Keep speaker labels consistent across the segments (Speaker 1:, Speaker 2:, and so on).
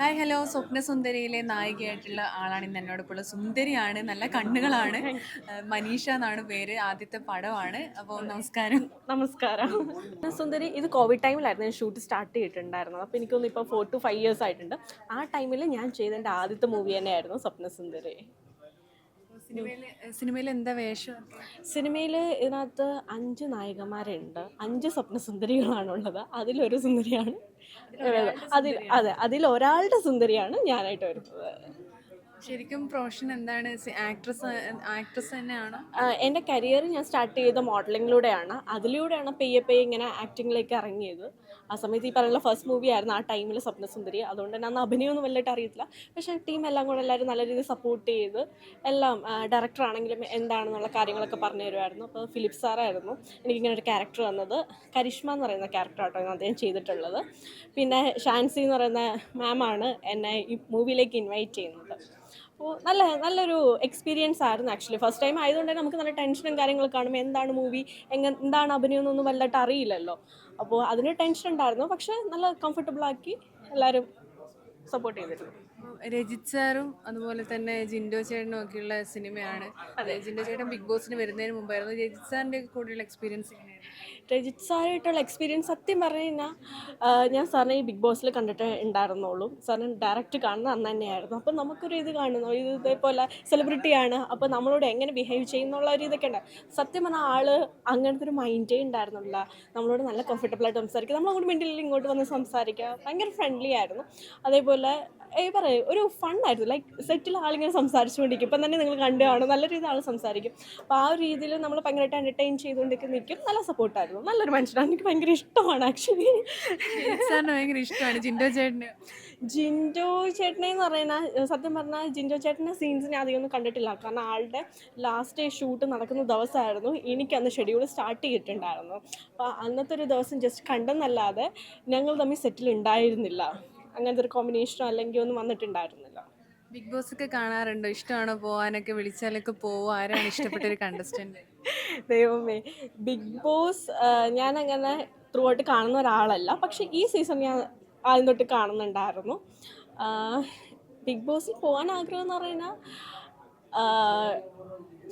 Speaker 1: Hi hello. സ്വപ്നസുന്ദരിയിലെ നായികയായിട്ടുള്ള ആളാണ് ഇന്ന് എന്നോടൊപ്പം ഉള്ളത് സുന്ദരിയാണ് നല്ല കണ്ണുകളാണ്. മനീഷ എന്നാണ് പേര്. ആദ്യത്തെ പടമാണ്. അപ്പോൾ നമസ്കാരം.
Speaker 2: നമസ്കാരം. സുന്ദരി ഇത് കോവിഡ് ടൈമിലായിരുന്നു ഞാൻ ഷൂട്ട് സ്റ്റാർട്ട് ചെയ്തിട്ടുണ്ടായിരുന്നത്. അപ്പോൾ എനിക്കൊന്ന് ഇപ്പോൾ ഫോർ ടു ഫൈവ് ഇയേഴ്സ് ആയിട്ടുണ്ട്. ആ ടൈമിൽ ഞാൻ ചെയ്തതിന്റെ ആദ്യത്തെ മൂവി തന്നെയായിരുന്നു സ്വപ്നസുന്ദരി.
Speaker 1: സിനിമയിൽ എന്താ വേഷം?
Speaker 2: സിനിമയിൽ ഇതിനകത്ത് അഞ്ച് നായികമാരുണ്ട്. അഞ്ച് സ്വപ്നസുന്ദരികളാണുള്ളത്. അതിലൊരു സുന്ദരിയാണ്. അതിൽ അതെ അതിൽ ഒരാളുടെ സുന്ദരിയാണ് ഞാനായിട്ട് വരുന്നത്.
Speaker 1: ശരിക്കും പ്രൊഫഷൻ എന്താണ്? ആക്ട്രസ് ആക്ട്രസ് തന്നെയാണ്?
Speaker 2: എന്റെ കരിയർ ഞാൻ സ്റ്റാർട്ട് ചെയ്ത മോഡലിങ്ങിലൂടെയാണ്. അതിലൂടെയാണ് പെയ്യെ പെയ്യെ ഇങ്ങനെ ആക്ടിങ്ങിലേക്ക് ഇറങ്ങിയത്. ആ സമയത്ത് ഈ പറയുന്ന ഫസ്റ്റ് മൂവി ആയിരുന്നു ആ ടൈമിൽ സ്വപ്നസുന്ദരി. അതുകൊണ്ട് തന്നെ അന്ന് അഭിനയമൊന്നും വലുതായിട്ട് അറിയത്തില്ല. പക്ഷേ ടീം എല്ലാം കൂടെ എല്ലാവരും നല്ല രീതിയിൽ സപ്പോർട്ട് ചെയ്ത് എല്ലാം ഡയറക്ടർ ആണെങ്കിലും എന്താണെന്നുള്ള കാര്യങ്ങളൊക്കെ പറഞ്ഞു തരുമായിരുന്നു. അപ്പോൾ ഫിലിപ്പ് സാറായിരുന്നു എനിക്കിങ്ങനെ ഒരു ക്യാരക്ടർ വന്നത് കരിഷ്മ എന്ന് പറയുന്ന ക്യാരക്ടർ ഞാൻ അദ്ദേഹം ചെയ്തിട്ടുള്ളത്. പിന്നെ ഷാൻസി എന്ന് പറയുന്ന മാമാണ് എന്നെ ഈ മൂവിയിലേക്ക് ഇൻവൈറ്റ് ചെയ്യുന്നത്. അപ്പോൾ നല്ല നല്ലൊരു എക്സ്പീരിയൻസ് ആയിരുന്നു ആക്ച്വലി ഫസ്റ്റ് ടൈം ആയതുകൊണ്ട് തന്നെ നമുക്ക് നല്ല ടെൻഷനും കാര്യങ്ങളും കാണുമ്പോൾ എന്താണ് മൂവി എങ്ങനെ എന്താണ് അഭിനയം എന്നൊന്നും വല്ലതായിട്ട് അറിയില്ലല്ലോ. അപ്പോൾ അതിന് ടെൻഷൻ ഉണ്ടായിരുന്നു. പക്ഷേ നല്ല കംഫർട്ടബിൾ ആക്കി എല്ലാവരും സപ്പോർട്ട് ചെയ്തിരുന്നു.
Speaker 1: രജിത് സാറും അതുപോലെ തന്നെ ജിൻഡോ ചേട്ടനും ഒക്കെയുള്ള സിനിമയാണ്. ജിൻഡോ ചേട്ടൻ ബിഗ് ബോസിന് വരുന്നതിന് മുമ്പായിരുന്നു. രജിത് സാറിന്റെ കൂടെയുള്ള എക്സ്പീരിയൻസ്
Speaker 2: രജിത് സാറായിട്ടുള്ള എക്സ്പീരിയൻസ് സത്യം പറഞ്ഞു കഴിഞ്ഞാൽ ഞാൻ സാറിനെ ഈ ബിഗ് ബോസിൽ കണ്ടിട്ട് ഉണ്ടായിരുന്നുള്ളൂ. സാറിന് ഡയറക്റ്റ് കാണുന്ന അന്ന് തന്നെയായിരുന്നു. അപ്പം നമുക്കൊരു ഇത് കാണുന്നു. ഇത് ഇതേപോലെ സെലിബ്രിറ്റിയാണ് അപ്പോൾ നമ്മളോട് എങ്ങനെ ബിഹേവ് ചെയ്യുന്നുള്ള ഒരു ഇതൊക്കെ ഉണ്ട്. സത്യം പറഞ്ഞാൽ ആൾ അങ്ങനത്തെ ഒരു മൈൻഡേ ഉണ്ടായിരുന്നില്ല. നമ്മളോട് നല്ല കംഫർട്ടബിളായിട്ട് സംസാരിക്കുക നമ്മളോട് മിണ്ടിൽ ഇങ്ങോട്ട് വന്ന് സംസാരിക്കുക ഭയങ്കര ഫ്രണ്ട്ലി ആയിരുന്നു. അതേപോലെ ഏ പറയും ഒരു ഫണ്ണായിരുന്നു ലൈക്ക് സെറ്റിൽ ആളിങ്ങനെ സംസാരിച്ചുകൊണ്ടിരിക്കും. ഇപ്പം തന്നെ നിങ്ങൾ കണ്ടു കാണും. നല്ല രീതിയിൽ ആൾ സംസാരിക്കും. അപ്പോൾ ആ ഒരു രീതിയിൽ നമ്മൾ ഭയങ്കരമായിട്ട് എന്റർടൈൻ ചെയ്തുകൊണ്ടൊക്കെ നിൽക്കും. നല്ല സപ്പോർട്ടായിരുന്നു നല്ലൊരു മനുഷ്യനാണ്. എനിക്ക് ഭയങ്കര ഇഷ്ടമാണ് ആക്ച്വലി
Speaker 1: സാറിന് ഭയങ്കര ഇഷ്ടമാണ്. ജിൻഡോ ചേട്ടന്.
Speaker 2: ജിൻഡോ ചേട്ടനെ എന്ന് പറയുന്ന സത്യം പറഞ്ഞാൽ ജിൻഡോ ചേട്ടന്റെ സീൻസ് ഞാൻ അധികം ഒന്നും കണ്ടിട്ടില്ല. കാരണം ആളുടെ ലാസ്റ്റ് ഷൂട്ട് നടക്കുന്ന ദിവസമായിരുന്നു. എനിക്കന്ന് ഷെഡ്യൂൾ സ്റ്റാർട്ട് ചെയ്തിട്ടുണ്ടായിരുന്നു. അപ്പോൾ അന്നത്തെ ഒരു ദിവസം ജസ്റ്റ് കണ്ടെന്നല്ലാതെ ഞങ്ങൾ തമ്മിൽ സെറ്റിൽ ഉണ്ടായിരുന്നില്ല. അങ്ങനത്തെ ഒരു കോമ്പിനേഷനോ അല്ലെങ്കിൽ ഒന്നും വന്നിട്ടുണ്ടായിരുന്നില്ല.
Speaker 1: ബിഗ് ബോസ് ഒക്കെ കാണാറുണ്ടോ? ഇഷ്ടമാണോ പോവാനൊക്കെ? വിളിച്ചാലൊക്കെ പോവോ? ആരാണ് ഇഷ്ടപ്പെട്ട ഒരു കണ്ടസ്റ്റന്റ്
Speaker 2: ദൈവമേ. ബിഗ് ബോസ് ഞാൻ അങ്ങനെ ത്രൂ ആയിട്ട് കാണുന്ന ഒരാളല്ല. പക്ഷെ ഈ സീസൺ ഞാൻ ആദ്യം തൊട്ട് കാണുന്നുണ്ടായിരുന്നു. ബിഗ് ബോസിൽ പോകാൻ ആഗ്രഹം എന്ന് പറഞ്ഞാൽ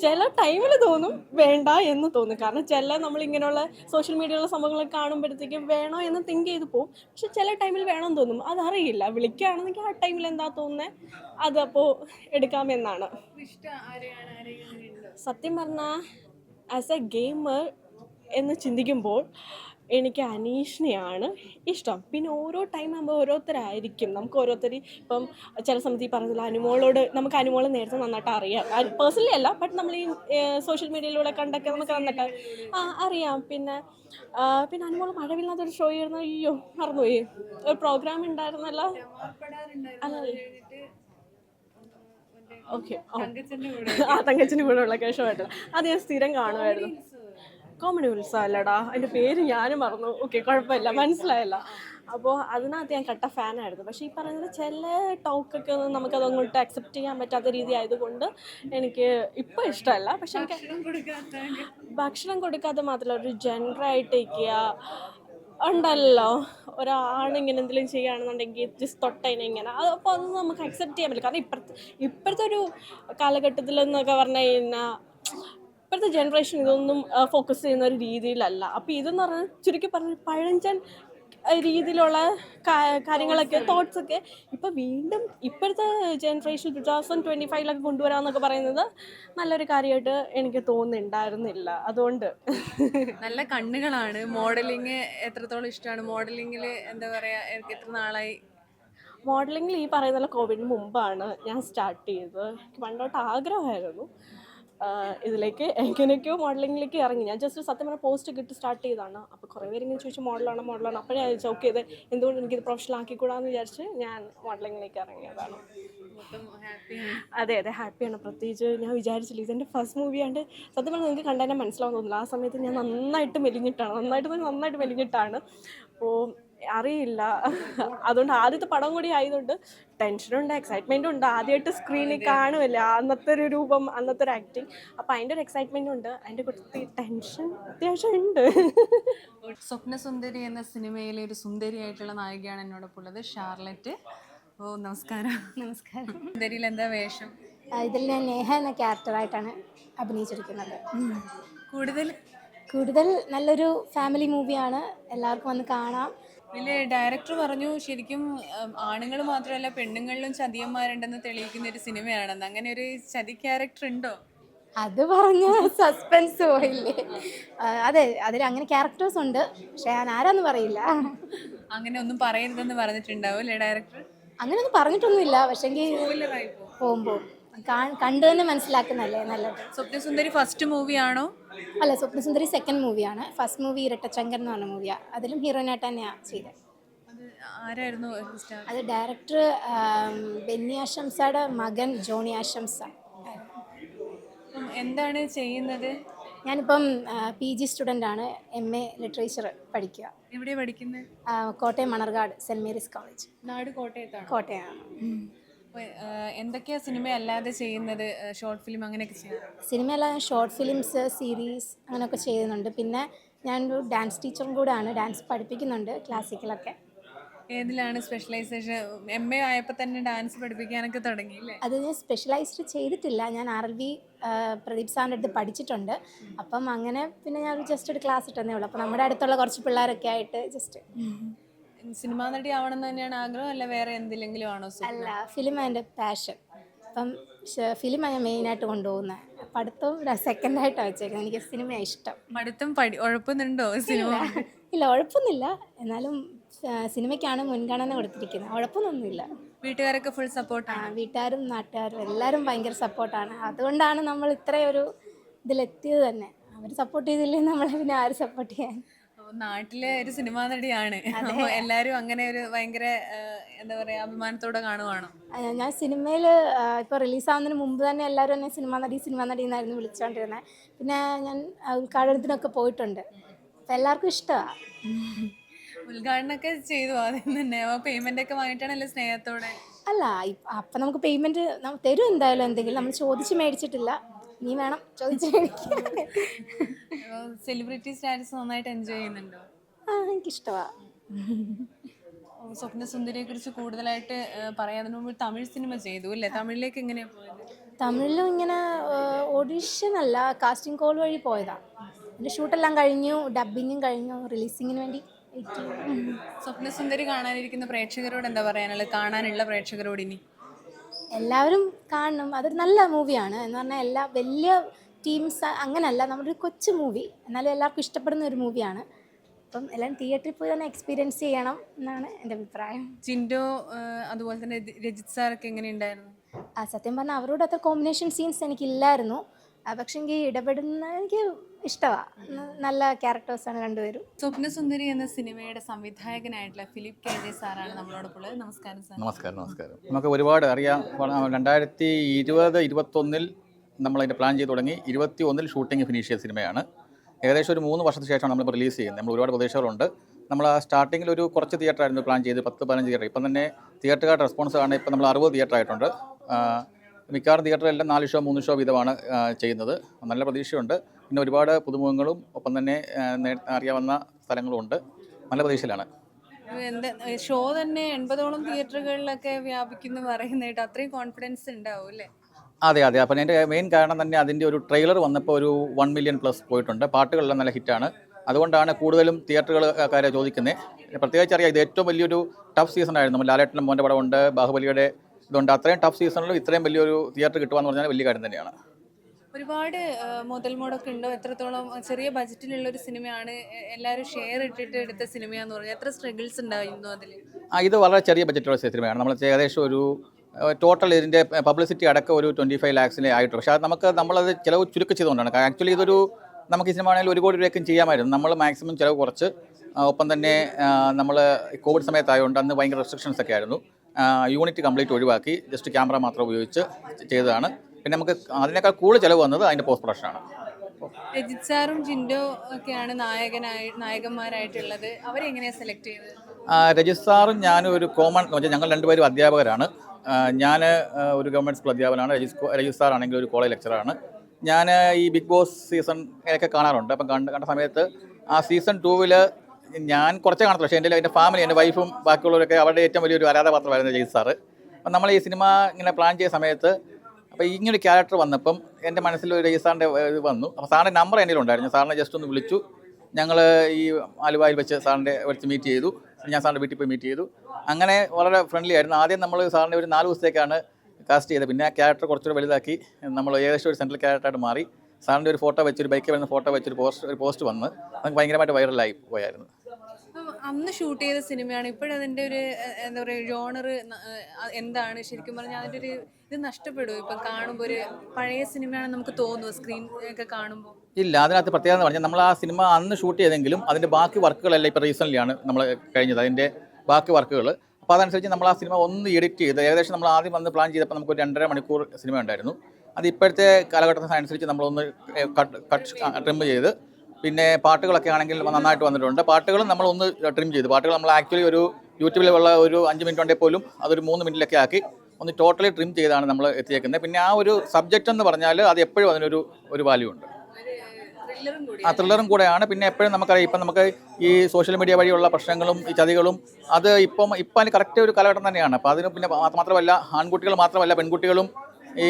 Speaker 2: ചില ടൈമിൽ തോന്നും വേണ്ട എന്ന് തോന്നും. കാരണം ചില നമ്മൾ ഇങ്ങനെയുള്ള സോഷ്യൽ മീഡിയയിലുള്ള സംഭവങ്ങളൊക്കെ കാണുമ്പോഴത്തേക്കും വേണോ എന്ന് തിങ്ക് ചെയ്ത് പോകും പക്ഷെ ചില ടൈമിൽ വേണമെന്ന് തോന്നും. അതറിയില്ല. വിളിക്കുകയാണെന്നെങ്കിൽ ആ ടൈമിൽ എന്താ തോന്നുന്നത് അതപ്പോൾ എടുക്കാമെന്നാണ് സത്യം പറഞ്ഞാൽ ആസ് എ ഗെയിമർ എന്ന് ചിന്തിക്കുമ്പോൾ എനിക്ക് അനീഷിനെയാണ് ഇഷ്ടം. പിന്നെ ഓരോ ടൈം ആകുമ്പോൾ ഓരോരുത്തരായിരിക്കും. നമുക്ക് ഓരോരുത്തർ ഇപ്പം ചില സമയത്ത് ഈ പറഞ്ഞില്ല അനുമോളോട് നമുക്ക് അനുമോളെ നേരത്തെ നന്നായിട്ട് അറിയാം. പേഴ്സണലി അല്ല ബട്ട് നമ്മൾ ഈ സോഷ്യൽ മീഡിയയിലൂടെ കണ്ടൊക്കെ നമുക്ക് നന്നായിട്ട് ആ അറിയാം. പിന്നെ പിന്നെ അനുമോൾ മഴവില്ലാത്തൊരു ഷോ ആയിരുന്നു. അയ്യോ മറന്നുപോയി. ഒരു പ്രോഗ്രാം ഉണ്ടായിരുന്നല്ലോ. അല്ല ഓക്കെ ആ തങ്കച്ചിന്റെ കൂടെ ഉള്ള കേശമായിട്ടില്ല അത് ഞാൻ സ്ഥിരം കാണുമായിരുന്നു. കോമഡി ഉത്സവം അല്ലടാ അതിന്റെ പേര് ഞാനും മറന്നു. ഓക്കെ കുഴപ്പമില്ല. മനസ്സിലായല്ല. അപ്പോൾ അതിനകത്ത് ഞാൻ കട്ട ഫാനായിരുന്നു. പക്ഷേ ഈ പറയുന്നത് ചില ടോക്കൊക്കെ ഒന്നും നമുക്കത് അങ്ങോട്ട് അക്സെപ്റ്റ് ചെയ്യാൻ പറ്റാത്ത രീതി ആയതുകൊണ്ട് എനിക്ക് ഇപ്പോൾ ഇഷ്ടമല്ല. പക്ഷെ എനിക്ക് ഭക്ഷണം കൊടുക്കാതെ മാത്രമല്ല ഒരു ജനറായിട്ട് ഇരിക്കുക ഉണ്ടല്ലോ. ഒരാളിങ്ങനെ എന്തെങ്കിലും ചെയ്യുകയാണെന്നുണ്ടെങ്കിൽ ജസ്റ്റ് തൊട്ടതിനെ ഇങ്ങനെ. അത് അപ്പോൾ അതൊന്നും നമുക്ക് അക്സെപ്റ്റ് ചെയ്യാൻ പറ്റില്ല. കാരണം ഇപ്പോഴത്തെ ഇപ്പോഴത്തെ ഒരു കാലഘട്ടത്തിൽ എന്നൊക്കെ പറഞ്ഞു കഴിഞ്ഞാൽ ഇപ്പോഴത്തെ ജനറേഷൻ ഇതൊന്നും ഫോക്കസ് ചെയ്യുന്ന ഒരു രീതിയിലല്ല. അപ്പോൾ ഇതെന്ന് പറഞ്ഞാൽ ചുരുക്കി പറഞ്ഞ പഴഞ്ചൻ രീതിയിലുള്ള കാര്യങ്ങളൊക്കെ തോട്ട്സ് ഒക്കെ ഇപ്പം വീണ്ടും ഇപ്പോഴത്തെ ജനറേഷൻ ടു തൗസൻഡ് ട്വന്റി ഫൈവിലൊക്കെ കൊണ്ടുവരാമെന്നൊക്കെ പറയുന്നത് നല്ലൊരു കാര്യമായിട്ട് എനിക്ക് തോന്നുന്നുണ്ടായിരുന്നില്ല. അതുകൊണ്ട്.
Speaker 1: നല്ല കണ്ണുകളാണ്. മോഡലിംഗ് എത്രത്തോളം ഇഷ്ടമാണ്? മോഡലിംഗിൽ എന്താ പറയാ എത്ര നാളായി?
Speaker 2: മോഡലിങ്ങിൽ ഈ പറയുന്ന കോവിഡിന് മുമ്പാണ് ഞാൻ സ്റ്റാർട്ട് ചെയ്തത്. എനിക്ക് പണ്ടോട്ട് ആഗ്രഹമായിരുന്നു. ഇതിലേക്ക് എങ്ങനെയൊക്കെയോ മോഡലിങ്ങിലേക്ക് ഇറങ്ങി. ഞാൻ ജസ്റ്റ് സത്യം പറഞ്ഞാൽ പോസ്റ്റ് കിട്ടി സ്റ്റാർട്ട് ചെയ്തതാണ്. അപ്പോൾ കുറേ പേര് ഇങ്ങനെ ചോദിച്ചു മോഡലാണോ മോഡലാണോ അപ്പോൾ ഞാൻ ചോക്ക് ചെയ്ത് എന്തുകൊണ്ട് എനിക്കിത് പ്രൊഫഷണൽ ആക്കിക്കൂടാന്ന് വിചാരിച്ച് ഞാൻ മോഡലിങ്ങിലേക്ക് ഇറങ്ങിയതാണ്. അതെ അതെ ഹാപ്പിയാണ് പ്രത്യേകിച്ച് ഞാൻ വിചാരിച്ചില്ല ഇതെന്റെ ഫസ്റ്റ് മൂവിയാണ്ട് സത്യം പറഞ്ഞാൽ നിങ്ങൾക്ക് കണ്ടാൽ മനസ്സിലാവുന്നു ആ സമയത്ത് ഞാൻ നന്നായിട്ട് മെലിഞ്ഞിട്ടാണ്. നന്നായിട്ട് നന്നായിട്ട് മെലിഞ്ഞിട്ടാണ്. അപ്പോൾ അറിയില്ല. അതുകൊണ്ട് ആദ്യത്തെ പടം കൂടി ആയതുകൊണ്ട് ടെൻഷനുണ്ട് എക്സൈറ്റ്മെന്റ് ഉണ്ട്. ആദ്യമായിട്ട് സ്ക്രീനിൽ കാണുമല്ലേ അന്നത്തെ ഒരു രൂപം അന്നത്തെ ഒരു ആക്ടിങ് അപ്പം അതിന്റെ ഒരു എക്സൈറ്റ്മെന്റ് ഉണ്ട്. അതിന്റെ കുറച്ച് ടെൻഷൻ അത്യാവശ്യം ഉണ്ട്.
Speaker 1: സ്വപ്നസുന്ദരി എന്ന സിനിമയിലെ ഒരു സുന്ദരിയായിട്ടുള്ള നായികയാണ് എന്നോടൊപ്പം ഉള്ളത് ഷാർലറ്റ്. ഓ നമസ്കാരം.
Speaker 3: നമസ്കാരം.
Speaker 1: സുന്ദരിയിൽ എന്താ വേഷം?
Speaker 3: ഇതിൽ ഞാൻ നേഹ എന്ന ക്യാരക്ടറായിട്ടാണ് അഭിനയിച്ചിരിക്കുന്നത്.
Speaker 1: കൂടുതൽ?
Speaker 3: കൂടുതൽ നല്ലൊരു ഫാമിലി മൂവിയാണ് എല്ലാവർക്കും വന്ന് കാണാം.
Speaker 1: ഇതിൽ ഡയറക്ടർ പറഞ്ഞു ശരിക്കും ആണുങ്ങൾ മാത്രമല്ല പെണ്ണുങ്ങളിലും ചതിയന്മാരുണ്ടെന്ന് തെളിയിക്കുന്ന ഒരു സിനിമയാണെന്ന് അങ്ങനെ ഒരു ചതി ക്യാരക്ടർ ഉണ്ടോ?
Speaker 3: അത് പറഞ്ഞ സസ്പെൻസ് പോയില്ലേ. അതെ അതിൽ അങ്ങനെ ക്യാരക്ടേഴ്സ് ഉണ്ട്. പക്ഷെ ഞാൻ ആരാന്ന് പറയില്ല.
Speaker 1: അങ്ങനെ ഒന്നും പറയരുതെന്ന് പറഞ്ഞിട്ടുണ്ടാവും അല്ലേ ഡയറക്ടർ അങ്ങനെ
Speaker 3: അങ്ങനെയൊന്നും പറഞ്ഞിട്ടൊന്നുമില്ല. പക്ഷെങ്കിൽ പോകുമ്പോൾ കണ്ടു തന്നെ മനസ്സിലാക്കുന്നല്ലേ നല്ലത്?
Speaker 1: സ്വപ്നസുന്ദരി ഫസ്റ്റ് മൂവിയാണോ
Speaker 3: അല്ല സ്വപ്നസുന്ദരി സെക്കൻഡ് മൂവിയാണ് ഫസ്റ്റ് മൂവി ഇരട്ടച്ചങ്കൻ എന്ന് പറഞ്ഞ മൂവിയാണ് അതിലും ഹീറോയിനായിട്ട് തന്നെയാണ് ചെയ്തത്.
Speaker 1: അത് ആരായിരുന്നു
Speaker 3: അത് ഡയറക്ടർ ബെന്നി ആശംസയുടെ മകൻ ജോണി ആശംസ
Speaker 1: എന്താണ് ചെയ്യുന്നത്?
Speaker 3: ഞാനിപ്പം പി ജി സ്റ്റുഡന്റ് ആണ്. എം എ ലിറ്ററേച്ചർ പഠിക്കുക.
Speaker 1: എവിടെ പഠിക്കുന്നത്?
Speaker 3: Kottayam Manarcad saint Mary's college.
Speaker 1: നാട് കോട്ടയത്താണ്?
Speaker 3: കോട്ടയമാണ്.
Speaker 1: എന്തൊക്കെയാ സിനിമ അല്ലാതെ ചെയ്യുന്നത്? ഷോർട്ട് ഫിലിം അങ്ങനെയൊക്കെ ചെയ്യുന്നത്?
Speaker 3: സിനിമ അല്ലാതെ ഷോർട്ട് ഫിലിംസ് സീരീസ് അങ്ങനെയൊക്കെ ചെയ്യുന്നുണ്ട്. പിന്നെ ഞാനൊരു ഡാൻസ് ടീച്ചറും കൂടെ ആണ് ഡാൻസ് പഠിപ്പിക്കുന്നുണ്ട് ക്ലാസിക്കലൊക്കെ
Speaker 1: ഏതിലാണ് സ്പെഷ്യലൈസേഷൻ എം എ ആയപ്പോൾ തന്നെ ഡാൻസ് പഠിപ്പിക്കാനൊക്കെ തുടങ്ങി അല്ലേ?
Speaker 3: അത് ഞാൻ സ്പെഷ്യലൈസ്ഡ് ചെയ്തിട്ടില്ല. ഞാൻ ആർ എൽ വി പ്രദീപ് സാറിന്റെ അടുത്ത് പഠിച്ചിട്ടുണ്ട്. അപ്പം അങ്ങനെ പിന്നെ ഞാൻ ജസ്റ്റ് ഒരു ക്ലാസ് ഇട്ടെന്നേ ഉള്ളൂ. അപ്പം നമ്മുടെ അടുത്തുള്ള കുറച്ച് പിള്ളേരൊക്കെ ആയിട്ട് ജസ്റ്റ്
Speaker 1: സിനിമാ നടി ആവണം തന്നെയാണ് ആഗ്രഹം? അല്ല വേറെ എന്തിലെങ്കിലും ആണോ
Speaker 3: അല്ല ഫിലിം എന്റെ പാഷൻ അപ്പം ഫിലിമാണ് ഞാൻ മെയിനായിട്ട് കൊണ്ടുപോകുന്നത് പഠിത്തം സെക്കൻഡായിട്ടാണ് വെച്ചേക്കുന്നത് എനിക്ക് സിനിമയാണ് ഇഷ്ടം.
Speaker 1: പഠിത്തം പഠി ഉഴപ്പുന്നുണ്ടോ സിനിമ?
Speaker 3: ഇല്ല. ഉഴപ്പൊന്നുമില്ല എന്നാലും സിനിമയ്ക്കാണ് മുൻഗണന കൊടുത്തിരിക്കുന്നത് ഉഴപ്പൊന്നുമില്ല
Speaker 1: വീട്ടുകാരൊക്കെ ഫുൾ
Speaker 3: സപ്പോർട്ടാണ് വീട്ടുകാരും നാട്ടുകാരും എല്ലാവരും ഭയങ്കര സപ്പോർട്ടാണ് അതുകൊണ്ടാണ് നമ്മൾ ഇത്രയൊരു ഇതിലെത്തിയത് തന്നെ. അവർ സപ്പോർട്ട് ചെയ്തില്ലേ നമ്മളെ പിന്നെ ആര് സപ്പോർട്ട് ചെയ്യാൻ
Speaker 1: നാട്ടിലെ ഒരു സിനിമാ നടിയാണ്. എല്ലാരും അങ്ങനെ ഒരു ഭയങ്കര എന്താ പറയാ അഭിമാനത്തോടെ കാണുവാണോ?
Speaker 3: ഞാൻ സിനിമയിൽ റിലീസ് റിലീസാവുന്നതിന് മുമ്പ് തന്നെ എല്ലാവരും എന്നെ സിനിമാ നടി സിനിമാ നടി എന്നായിരുന്നു വിളിച്ചുകൊണ്ടിരുന്നത് പിന്നെ ഞാൻ ഉദ്ഘാടനത്തിനൊക്കെ പോയിട്ടുണ്ട്. അപ്പം എല്ലാവർക്കും ഇഷ്ടമാണ്
Speaker 1: ഉദ്ഘാടനമൊക്കെ ചെയ്തു ആദ്യം തന്നെ. പേയ്മെന്റ് ഒക്കെ വാങ്ങിയിട്ടാണല്ലോ സ്നേഹത്തോടെ?
Speaker 3: അല്ല അപ്പം നമുക്ക് പേയ്മെന്റ് തരും എന്തായാലും എന്തെങ്കിലും. നമ്മൾ ചോദിച്ച് മേടിച്ചിട്ടില്ല. നീ വേണം ചോദിച്ചെനിക്ക്
Speaker 1: സെലിബ്രിറ്റി സ്റ്റാറ്റസ് നന്നായിട്ട് എൻജോയ് ചെയ്യുന്നുണ്ടോ?
Speaker 3: ആ എനിക്കിഷ്ടമാണ്
Speaker 1: ഓ, സ്വപ്നസുന്ദരിയെ കുറിച്ച് കൂടുതലായിട്ട് പറയാതിന് മുമ്പ് തമിഴ് സിനിമ ചെയ്തു അല്ലേ? തമിഴിലേക്ക് എങ്ങനെ പോയത്?
Speaker 3: തമിഴിലും ഇങ്ങനെ ഓഡിഷൻ അല്ല കാസ്റ്റിംഗ് കോൾ വഴി പോയതാ. എന്റെ ഷൂട്ടെല്ലാം കഴിഞ്ഞു ഡബിങ്ങും കഴിഞ്ഞു റിലീസിങ്ങിന് വേണ്ടി
Speaker 1: സ്വപ്നസുന്ദരി കാണാനിരിക്കുന്ന പ്രേക്ഷകരോട് എന്താ പറയാനുള്ളത്? കാണാനുള്ള പ്രേക്ഷകരോട് ഇനി?
Speaker 3: എല്ലാവരും കാണണം. അതൊരു നല്ല മൂവിയാണ്. എന്ന് പറഞ്ഞാൽ എല്ലാ വലിയ ടീംസ് അങ്ങനെയല്ല നമ്മുടെ ഒരു കൊച്ചു മൂവി എന്നാലും എല്ലാവർക്കും ഇഷ്ടപ്പെടുന്ന ഒരു മൂവിയാണ് അപ്പം എല്ലാം തിയേറ്ററിൽ പോയി തന്നെ എക്സ്പീരിയൻസ് ചെയ്യണം എന്നാണ് എന്റെ അഭിപ്രായം.
Speaker 1: ചിൻഡോ അതുപോലെ തന്നെ രജി- രജിത് സാറൊക്കെ എങ്ങനെയുണ്ടായിരുന്നു?
Speaker 3: ആ സത്യം പറഞ്ഞാൽ അവരോട് അത്ര കോമ്പിനേഷൻ സീൻസ് എനിക്കില്ലായിരുന്നു. പക്ഷെ എനിക്ക് ഇടപെടുന്ന എനിക്ക് ഇഷ്ടമാണ് നല്ല ക്യാരക്ടേഴ്സാണ് രണ്ടുപേരും.
Speaker 1: സ്വപ്നസുന്ദരി എന്ന സിനിമയുടെ സംവിധായകനായിട്ടുള്ള ഫിലിപ്പ് കെ ജെ സാറാണ് നമ്മളോടൊപ്പം നമസ്കാരം സാർ.
Speaker 4: നമസ്കാരം നമസ്കാരം. നമുക്ക് ഒരുപാട് അറിയാം. രണ്ടായിരത്തി ഇരുപത് ഇരുപത്തൊന്നിൽ നമ്മളതിന്റെ പ്ലാൻ ചെയ്ത് തുടങ്ങി. ഇരുപത്തി ഒന്നിൽ ഷൂട്ടിംഗ് ഫിനിഷ് ചെയ്ത സിനിമയാണ്. ഏകദേശം ഒരു മൂന്ന് വർഷത്തിന് ശേഷമാണ് നമ്മൾ റിലീസ് ചെയ്യുന്നത്. നമ്മൾ ഒരുപാട് പ്രതീക്ഷകളുണ്ട്. നമ്മൾ ആ സ്റ്റാർട്ടിങ്ങിൽ ഒരു കുറച്ച് തിയേറ്റർ ആയിരുന്നു പ്ലാൻ ചെയ്ത് പത്ത് പതിനഞ്ച് തിയേറ്റർ ഇപ്പം തന്നെ തിയേറ്ററുകാരുടെ റെസ്പോൺസ് ആണ് ഇപ്പം നമ്മൾ അറുപത് തിയേറ്റർ ആയിട്ടുണ്ട്. മിക്കവാറും തിയേറ്ററിലെല്ലാം നാല് ഷോ മൂന്ന് ഷോ വീതമാണ് ചെയ്യുന്നത്. നല്ല പ്രതീക്ഷയുണ്ട്. പിന്നെ ഒരുപാട് പുതുമുഖങ്ങളും ഒപ്പം തന്നെ അറിയാവുന്ന സ്ഥലങ്ങളും ഉണ്ട്. നല്ല പ്രതീക്ഷയിലാണ്.
Speaker 1: ഷോ തന്നെ എൺപതോളം തിയേറ്ററുകളിലൊക്കെ വ്യാപിക്കുന്നു പറയുന്നതായിട്ട് അത്രയും കോൺഫിഡൻസ് ഉണ്ടാവും അല്ലേ?
Speaker 4: അതെ അതെ. അപ്പം എന്റെ മെയിൻ കാരണം തന്നെ അതിന്റെ ഒരു ട്രെയിലർ വന്നപ്പോൾ ഒരു വൺ മില്യൺ പ്ലസ് പോയിട്ടുണ്ട്. പാട്ടുകളെല്ലാം നല്ല ഹിറ്റാണ് അതുകൊണ്ടാണ് കൂടുതലും തിയേറ്ററുകൾക്കാരെ ചോദിക്കുന്നത്. പ്രത്യേകിച്ച് അറിയാം ഇത് ഏറ്റവും വലിയൊരു ടഫ് സീസൺ ആയിരുന്നു. ലാലേട്ടൻ ലാലേട്ടന്റെ മോന്റെ പടമുണ്ട്. ബാഹുബലിയുടെ ഇതുണ്ട്. അത്രയും ടഫ് സീസണിലും ഇത്രയും വലിയൊരു തിയേറ്റർ കിട്ടുക എന്ന് പറഞ്ഞാൽ വലിയ കാര്യം തന്നെയാണ്.
Speaker 1: ഒരുപാട് മുതൽ മുടക്ക് ഉണ്ടോ? എത്രത്തോളം ചെറിയ ബജറ്റിലുള്ള ഒരു സിനിമയാണ് എല്ലാവരും ഷെയർ ഇട്ടിട്ട് എടുത്ത സിനിമയാന്ന് പറഞ്ഞാൽ എത്ര സ്ട്രഗിൾസ് ഉണ്ടായിരുന്നു അതിൽ
Speaker 4: ആ ഇത് വളരെ ചെറിയ ബജറ്റുള്ള സിനിമയാണ്. നമ്മൾ ഏകദേശം ഒരു ടോട്ടൽ ഇതിന്റെ പബ്ലിസിറ്റി അടക്കം ഒരു ട്വന്റി ഫൈവ് ലാക്സിനെ ആയിട്ടുള്ളൂ. പക്ഷേ അത് നമുക്ക് നമ്മളത് ചിലവ് ചുരുക്കി ചെയ്തുകൊണ്ടാണ്. ആക്ച്വലി ഇതൊരു നമുക്ക് ഈ സിനിമ ആണെങ്കിൽ ഒരു കോടി രൂപയ്ക്കും ചെയ്യാമായിരുന്നു. നമ്മൾ മാക്സിമം ചിലവ് കുറച്ച് ഒപ്പം തന്നെ നമ്മൾ കോവിഡ് സമയത്തായതുകൊണ്ട് അന്ന് ഭയങ്കര റെസ്ട്രിക്ഷൻസ് ഒക്കെ ആയിരുന്നു. യൂണിറ്റ് കംപ്ലീറ്റ് ഒഴിവാക്കി ജസ്റ്റ് ക്യാമറ മാത്രം ഉപയോഗിച്ച് ചെയ്തതാണ്. പിന്നെ നമുക്ക് അതിനേക്കാൾ കൂടുതൽ ചിലവ് വന്നത് അതിന്റെ പോസ്റ്റ് പ്രൊഡക്ഷനാണ്
Speaker 1: രജിത് സാറും ജിൻഡോ ഒക്കെയാണ് നായകനായി നായകന്മാരായിട്ടുള്ളത്. അവരെങ്ങനെയാണ് സെലക്ട് ചെയ്തത്?
Speaker 4: രജിത് സാറും ഞാനും ഒരു കോമൺ എന്ന് വെച്ചാൽ ഞങ്ങൾ രണ്ടുപേരും അധ്യാപകരാണ്. ഞാൻ ഒരു ഗവൺമെന്റ് സ്കൂൾ അധ്യാപകനാണ്. രജിത് രജിത് സാർ ആണെങ്കിൽ ഒരു കോളേജ് ലെക്ചറാണ് ഞാൻ ഈ ബിഗ് ബോസ് സീസൺ ഒക്കെ കാണാറുണ്ട്. അപ്പം കണ്ട കണ്ട സമയത്ത് ആ സീസൺ ടൂവിൽ ഞാൻ കുറച്ച് കാണത്തില്ല പക്ഷേ എന്റെ എന്റെ ഫാമിലി എന്റെ വൈഫും ബാക്കിയുള്ളവരൊക്കെ അവരുടെ ഏറ്റവും വലിയൊരു ആരാധപാത്രമായിരുന്നു ജയ്സ് സാറ്. അപ്പം നമ്മൾ ഈ സിനിമ ഇങ്ങനെ പ്ലാൻ ചെയ്ത സമയത്ത് അപ്പോൾ ഇങ്ങനൊരു ക്യാരക്ടർ വന്നപ്പം എന്റെ മനസ്സിൽ ഒരു സാറിന്റെ ഇത് വന്നു. അപ്പോൾ സാറിന്റെ നമ്പർ എന്റെ ഉണ്ടായിരുന്നു. സാറിനെ ജസ്റ്റ് ഒന്ന് വിളിച്ചു. ഞങ്ങൾ ഈ ആലുവായിൽ വെച്ച് സാറിന്റെ വെച്ച് മീറ്റ് ചെയ്തു. ഞാൻ സാറിന്റെ വീട്ടിൽ പോയി മീറ്റ് ചെയ്തു. അങ്ങനെ വളരെ ഫ്രണ്ട്ലി ആയിരുന്നു. ആദ്യം നമ്മൾ സാറിന്റെ ഒരു നാല് ദിവസത്തേക്കാണ് കാസ്റ്റ് ചെയ്തത്. പിന്നെ ആ ക്യാരക്ടർ കുറച്ചുകൂടി വലുതാക്കി. നമ്മൾ ഏകദേശം ഒരു സെൻട്രൽ ക്യാരക്ടറായിട്ട് മാറി. സാറിന്റെ ഒരു ഫോട്ടോ വെച്ചൊരു ബൈക്കിൽ വരുന്ന ഫോട്ടോ വെച്ചൊരു പോസ്റ്റ് ഒരു പോസ്റ്റ് വന്ന്. നമുക്ക് ഭയങ്കരമായിട്ട് വൈറലായി പോയായിരുന്നു.
Speaker 1: അന്ന് ഷൂട്ട് ചെയ്ത സിനിമയാണ് ഇപ്പോഴതിന്റെ ഒരു എന്താ പറയുക ജോണർ എന്താണ്? ശരിക്കും പറഞ്ഞാൽ അതിന്റെ ഒരു ഇത് നഷ്ടപ്പെടും ഇപ്പം കാണുമ്പോൾ ഒരു പഴയ സിനിമയാണെന്ന് നമുക്ക് തോന്നുന്നു സ്ക്രീൻ ഒക്കെ കാണുമ്പോൾ
Speaker 4: ഇല്ല അതിനകത്ത് പ്രത്യേകത എന്ന് പറഞ്ഞാൽ നമ്മൾ ആ സിനിമ അന്ന് ഷൂട്ട് ചെയ്തെങ്കിലും അതിന്റെ ബാക്കി വർക്കുകളെല്ലാം ഇപ്പോൾ റീസെന്റ്ലിയാണ് നമ്മൾ കഴിഞ്ഞത്. അതിന്റെ ബാക്കി വർക്കുകൾ അപ്പോൾ അതനുസരിച്ച് നമ്മൾ ആ സിനിമ ഒന്ന് എഡിറ്റ് ചെയ്ത് ഏകദേശം നമ്മൾ ആദ്യം വന്ന് പ്ലാൻ ചെയ്തപ്പോൾ നമുക്ക് ഒരു രണ്ടര മണിക്കൂർ സിനിമ ഉണ്ടായിരുന്നു. അത് ഇപ്പോഴത്തെ കാലഘട്ടത്തിനനുസരിച്ച് നമ്മളൊന്ന് കട്ട് കട്ട് ട്രിം ചെയ്ത് പിന്നെ പാട്ടുകളൊക്കെ ആണെങ്കിൽ നന്നായിട്ട് വന്നിട്ടുണ്ട്. പാട്ടുകളും നമ്മളൊന്ന് ട്രിം ചെയ്തു. പാട്ടുകൾ നമ്മൾ ആക്ച്വലി ഒരു യൂട്യൂബിൽ ഉള്ള ഒരു അഞ്ച് മിനിറ്റ് ഉണ്ടെങ്കിൽ പോലും അതൊരു മൂന്ന് മിനിറ്റിലൊക്കെ ആക്കി ഒന്ന് ടോട്ടലി ട്രിം ചെയ്താണ് നമ്മൾ എത്തിയേക്കുന്നത്. പിന്നെ ആ ഒരു സബ്ജക്റ്റ് എന്ന് പറഞ്ഞാൽ അത് എപ്പോഴും അതിനൊരു ഒരു വാല്യൂ ഉണ്ട്. ആ ത്രില്ലറും കൂടെയാണ്. പിന്നെ എപ്പോഴും നമുക്കറിയാം ഇപ്പം നമുക്ക് ഈ സോഷ്യൽ മീഡിയ വഴിയുള്ള പ്രശ്നങ്ങളും ഈ ചതികളും അത് ഇപ്പം ഇപ്പം അതിന് കറക്റ്റ് ഒരു കാലഘട്ടം തന്നെയാണ്. അപ്പോൾ അതിന് പിന്നെ മാത്രമല്ല ആൺകുട്ടികൾ മാത്രമല്ല പെൺകുട്ടികളും ഈ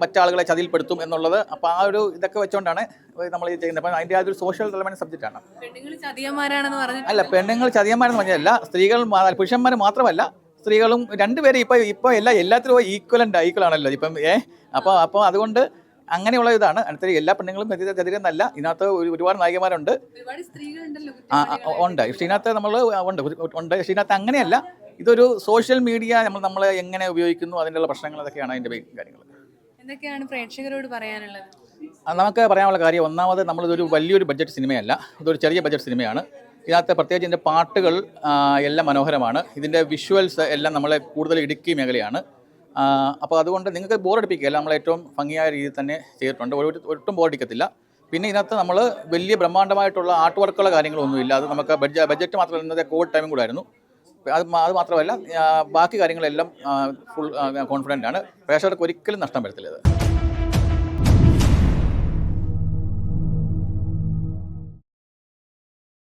Speaker 4: മറ്റാളുകളെ ചതിയിൽപ്പെടുത്തും എന്നുള്ളത്. അപ്പോൾ ആ ഒരു ഇതൊക്കെ വെച്ചുകൊണ്ടാണ് നമ്മൾ ഈ ചെയ്യുന്നത്. അപ്പം അതിന്റെ ആ ഒരു സോഷ്യൽ സബ്ജക്റ്റാണ്
Speaker 1: ആണ്.
Speaker 4: അല്ല പെണ്ണുങ്ങൾ ചതിയന്മാരെന്ന് പറഞ്ഞല്ല സ്ത്രീകൾ പുരുഷന്മാർ മാത്രമല്ല സ്ത്രീകളും രണ്ടുപേരും ഇപ്പോൾ ഇപ്പോൾ എല്ലാ എല്ലാത്തിലും ഈക്വലന്റ് ഈക്വൽ ആണല്ലോ ഇപ്പം ഏ? അപ്പോൾ അപ്പോൾ അതുകൊണ്ട് അങ്ങനെയുള്ള ഇതാണ്. അടുത്ത എല്ലാ പെണ്ണുങ്ങളും ചതി- ചതിരെന്നല്ല. ഇതിനകത്ത് ഒരു ഒരുപാട് നായികമാരുണ്ട്. ആ ഉണ്ട്. ഇതിനകത്ത് നമ്മൾ ഉണ്ട്. ഉണ്ട്. ഇതിനകത്ത് അങ്ങനെയല്ല. ഇതൊരു സോഷ്യൽ മീഡിയ നമ്മൾ നമ്മളെ എങ്ങനെ ഉപയോഗിക്കുന്നു അതിന്റെ പ്രശ്നങ്ങൾ അതൊക്കെയാണ് അതിന്റെ കാര്യങ്ങൾ.
Speaker 1: എന്തൊക്കെയാണ് പ്രേക്ഷകരോട് പറയാനുള്ളത്?
Speaker 4: നമുക്ക് പറയാനുള്ള കാര്യം ഒന്നാമത് നമ്മളിതൊരു വലിയൊരു ബഡ്ജറ്റ് സിനിമയല്ല ഇതൊരു ചെറിയ ബഡ്ജറ്റ് സിനിമയാണ് ഇതിനകത്ത് പ്രത്യേകിച്ച് ഇതിന്റെ പാട്ടുകൾ എല്ലാം മനോഹരമാണ്. ഇതിന്റെ വിഷ്വൽസ് എല്ലാം നമ്മളെ കൂടുതൽ ഇടുക്കി മേഖലയാണ്. അപ്പോൾ അതുകൊണ്ട് നിങ്ങൾക്ക് ബോറടിപ്പിക്കുകയല്ല നമ്മൾ ഏറ്റവും ഭംഗിയായ രീതിയിൽ തന്നെ ചെയ്തിട്ടുണ്ട്. ഒരു ഒട്ടും ബോറടിക്കത്തില്ല പിന്നെ ഇതിനകത്ത് നമ്മൾ വലിയ ബ്രഹ്മാണ്ഡമായിട്ടുള്ള ആർട്ട് വർക്കുള്ള കാര്യങ്ങളൊന്നുമില്ല. അത് നമുക്ക് ബഡ്ജറ്റ് ബഡ്ജറ്റ് മാത്രമല്ല ഇന്നത്തെ കോവിഡ് ടൈമും കൂടായിരുന്നു അത് അത് മാത്രമല്ല ബാക്കി കാര്യങ്ങളെല്ലാം ഫുൾ കോൺഫിഡന്റ് ആണ്. പ്രേക്ഷകർക്ക് ഒരിക്കലും നഷ്ടം വരത്തില്ല